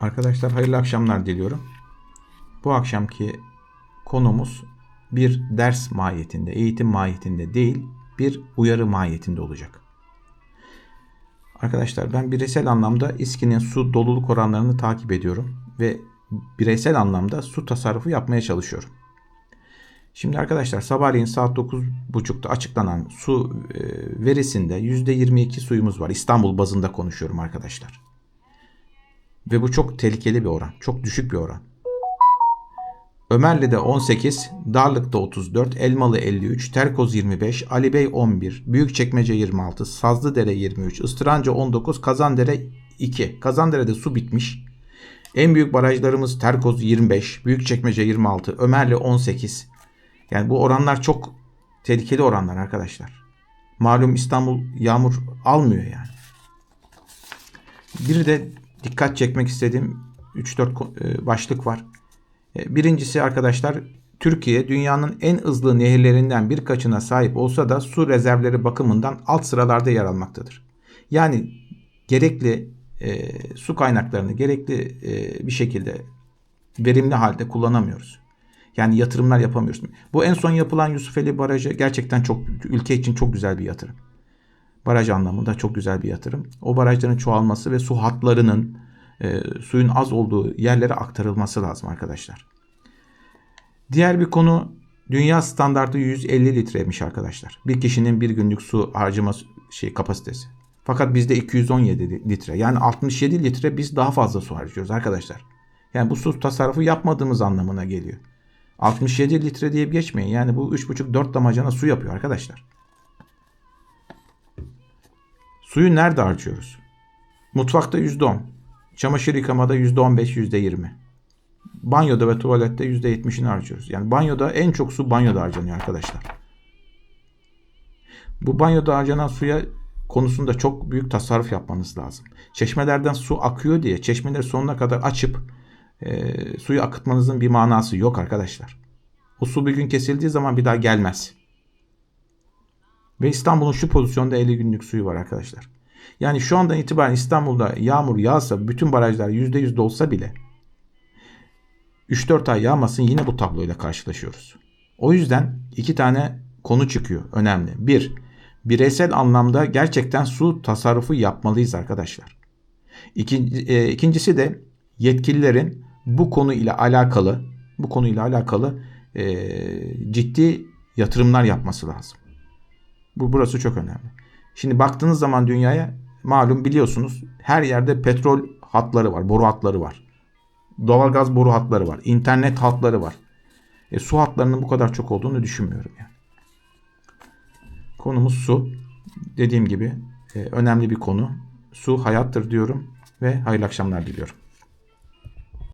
Arkadaşlar hayırlı akşamlar diliyorum. Bu akşamki konumuz bir ders mahiyetinde, eğitim mahiyetinde değil, bir uyarı mahiyetinde olacak. Arkadaşlar ben bireysel anlamda İSKİ'nin su doluluk oranlarını takip ediyorum ve bireysel anlamda su tasarrufu yapmaya çalışıyorum. Şimdi arkadaşlar sabahleyin saat 9.30'da açıklanan su e, verisinde %22 suyumuz var. İstanbul bazında konuşuyorum arkadaşlar. Ve bu çok tehlikeli bir oran. Çok düşük bir oran. Ömerli'de 18, Darlık'ta 34, Elmalı 53, Terkoz 25, Ali Bey 11, Büyükçekmece 26, Sazlıdere 23, Istıranca 19, Kazandere 2. Kazandere'de su bitmiş. En büyük barajlarımız Terkoz 25, Büyükçekmece 26, Ömerli 18. Yani bu oranlar çok tehlikeli oranlar arkadaşlar. Malum İstanbul yağmur almıyor yani. Bir de dikkat çekmek istediğim 3-4 başlık var. E, Birincisi arkadaşlar Türkiye dünyanın en hızlı nehirlerinden birkaçına sahip olsa da su rezervleri bakımından alt sıralarda yer almaktadır. Yani gerekli e, su kaynaklarını gerekli e, bir şekilde verimli halde kullanamıyoruz. Yani yatırımlar yapamıyoruz. Bu en son yapılan Yusufeli Barajı gerçekten çok ülke için çok güzel bir yatırım. Baraj anlamında çok güzel bir yatırım. O barajların çoğalması ve su hatlarının e, suyun az olduğu yerlere aktarılması lazım arkadaşlar. Diğer bir konu dünya standartı 150 litreymiş arkadaşlar. Bir kişinin bir günlük su harcama şey kapasitesi. Fakat bizde 217 litre. Yani 67 litre biz daha fazla su harcıyoruz arkadaşlar. Yani bu su tasarrufu yapmadığımız anlamına geliyor. 67 litre diye geçmeyin. Yani bu 3,5-4 damacana su yapıyor arkadaşlar. Suyu nerede harcıyoruz? Mutfakta %10. Çamaşır yıkamada %15, %20. Banyoda ve tuvalette %70'ini harcıyoruz. Yani banyoda en çok su banyoda harcanıyor arkadaşlar. Bu banyoda harcanan suya konusunda çok büyük tasarruf yapmanız lazım. Çeşmelerden su akıyor diye çeşmeleri sonuna kadar açıp e, suyu akıtmanızın bir manası yok arkadaşlar. O su bir gün kesildiği zaman bir daha gelmez. Ve İstanbul'un şu pozisyonda 50 günlük suyu var arkadaşlar. Yani şu andan itibaren İstanbul'da yağmur yağsa bütün barajlar %100 dolsa bile 3-4 ay yağmasın yine bu tabloyla karşılaşıyoruz. O yüzden iki tane konu çıkıyor önemli. Bir, bireysel anlamda gerçekten su tasarrufu yapmalıyız arkadaşlar. İkinci, e, ikincisi de yetkililerin bu konu ile alakalı bu konuyla alakalı e, ciddi yatırımlar yapması lazım. Bu burası çok önemli. Şimdi baktığınız zaman dünyaya malum biliyorsunuz her yerde petrol hatları var, boru hatları var. Doğalgaz boru hatları var, internet hatları var. E, su hatlarının bu kadar çok olduğunu düşünmüyorum yani. Konumuz su. Dediğim gibi e, önemli bir konu. Su hayattır diyorum ve hayırlı akşamlar diliyorum.